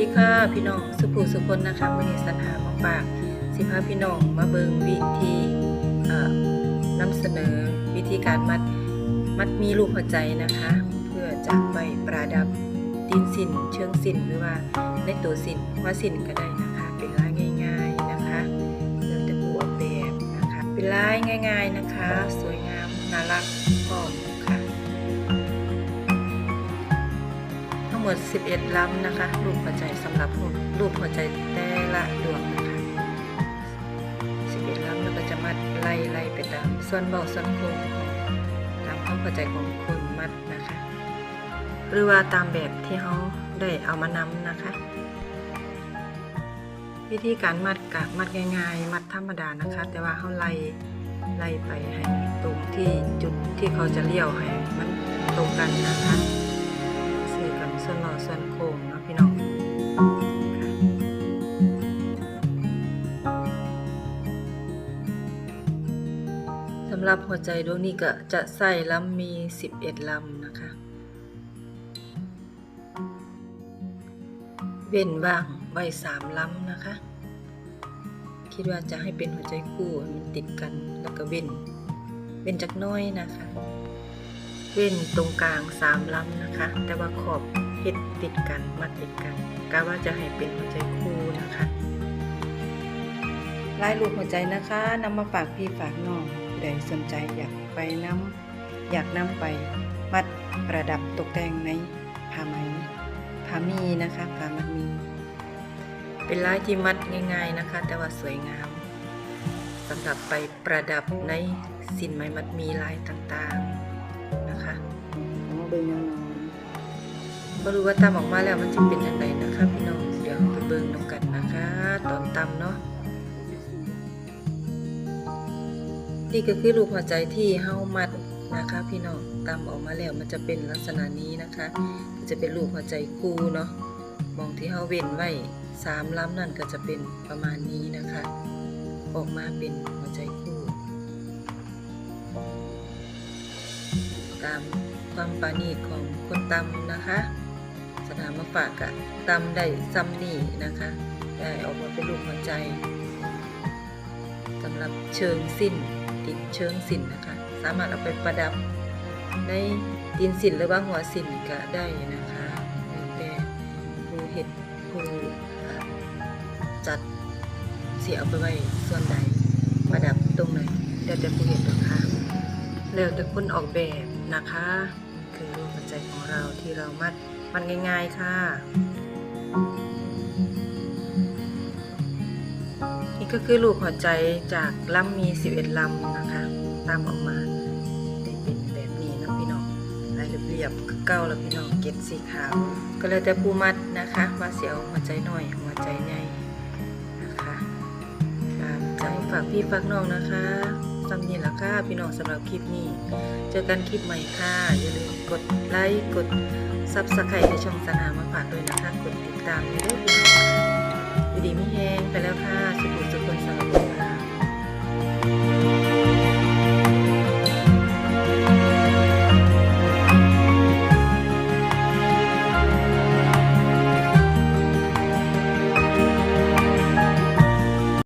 ดีค่ะพี่น้องสุภูสุคนนะคะวันนี้สัญหามาฝากสิพาพี่น้องมาเบิงวิธีเอ่อนำเสนอวิธีการมัดมัดมีรูปหัวใจนะคะ เพื่อจะไปประดับตีนสินเชิงสินหรือว่าในตัวสินว่าสินก็ได้นะคะ เป็นลายง่ายๆนะคะเลือกแต่ผู้ออกแบบนะคะเป็นลายง่าย ๆนะคะ สวยงามน่ารัก หมด 11ลำนะคะ รูปหัวใจสำหรับรูปหัวใจแต่ละดวงนะคะ11ลำแล้วก็จะมัดไล่ไล่ไปตามส่วนเบาส่วนโค้งตามความเข้าใจของคนมัดนะคะ หรือว่าตามแบบที่เขาได้เอามานำนะคะ วิธีการมัดกะมัดง่ายๆ มัดธรรมดานะคะ แต่ว่าเขาไล่ไล่ไปให้ตรงที่จุดที่เขาจะเลี้ยวให้มันตรงกันนะคะ ส่วนโค้งนะพี่น้องค่ะสำหรับหัวใจดวงนี้ก็จะใส่ลำมี 11 ลำนะคะ เว้นว่างไว้สามลำนะคะ คิดว่าจะให้เป็นหัวใจคู่มันติดกันแล้วก็เว้น เว้นจักน้อยนะคะ เว้นตรงกลางสามลำนะคะ แต่ว่าขอบ เฮ็ดติดกันมัดติดกันกะว่าจะให้เป็นหัวใจคู่นะคะลายรูปหัวใจนะคะนำมาฝากพี่ฝากน้องผู้ใดสนใจอยากไปนำอยากนำไปมัดประดับตกแต่งในผ้าไหมผ้ามีนะคะผ้ามัดมี เป็นลายที่มัดง่าย ๆนะคะ แต่ว่าสวยงามสำหรับไปประดับในสินไหมมัดมีลายต่างๆนะคะเอามาเบิ่งน้อง ๆบ่รู้ว่าตำออกมาแล้วมันจะเป็นยังไงนะคะพี่น้องเดี๋ยวไปเบิ่งนำกันนะคะ ตอนตำเนาะนี่ก็คือรูปหัวใจที่เฮามัดนะคะพี่น้องตำออกมาแล้วมันจะเป็นลักษณะนี้นะคะ จะเป็นรูปหัวใจคู่เนาะมองที่เฮาเว้นไว้สามล้ำนั่นก็จะเป็นประมาณนี้นะคะ ออกมาเป็นหัวใจคู่ ตามความปราณีตของคนตำนะคะ ถามาฝากกะตำได้ซ้ำนี่นะคะ ได้ออกมาเป็นรูปหัวใจสำหรับเชิงสิ้นติดเชิงสิ้นนะคะ สามารถเอาไปประดับในตีนสินหรือว่าหัวสินก็ได้นะคะแต่ผู้เห็ดผู้จัดเสียเอาไปไว้ส่วนใดประดับตรงไหนแล้วแต่ผู้เห็ดนะคะแล้วแต่คนออกแบบนะคะ คือรูปหัวใจของเราที่เรามัด มันง่ายๆค่ะ นี่ก็คือรูปหัวใจจากลำมี 11ลำนะคะ ตามออกมาได้เป็นแบบนี้นะพี่น้องลายเรียบๆคือเก้าแล้วพี่น้องเก็ดสีขาว ก็เลยแต่ผู้มัดนะคะว่าเสียวหัวใจหน่อยหัวใจใหญ่นะคะตามใจฝากพี่ฝากน้องนะคะ สำนีละค่ะพี่น้องสำหรับคลิปนี้ เจอกันคลิปใหม่ค่ะ อย่าลืมกดไลค์กดซับสไครต์ในช่องสนามมาฝากด้วยนะคะ กดติดตามด้วยพี่น้องค่ะอยู่ดีไม่แห้งไปแล้วค่ะ สุขุมสุขคนสำหรับ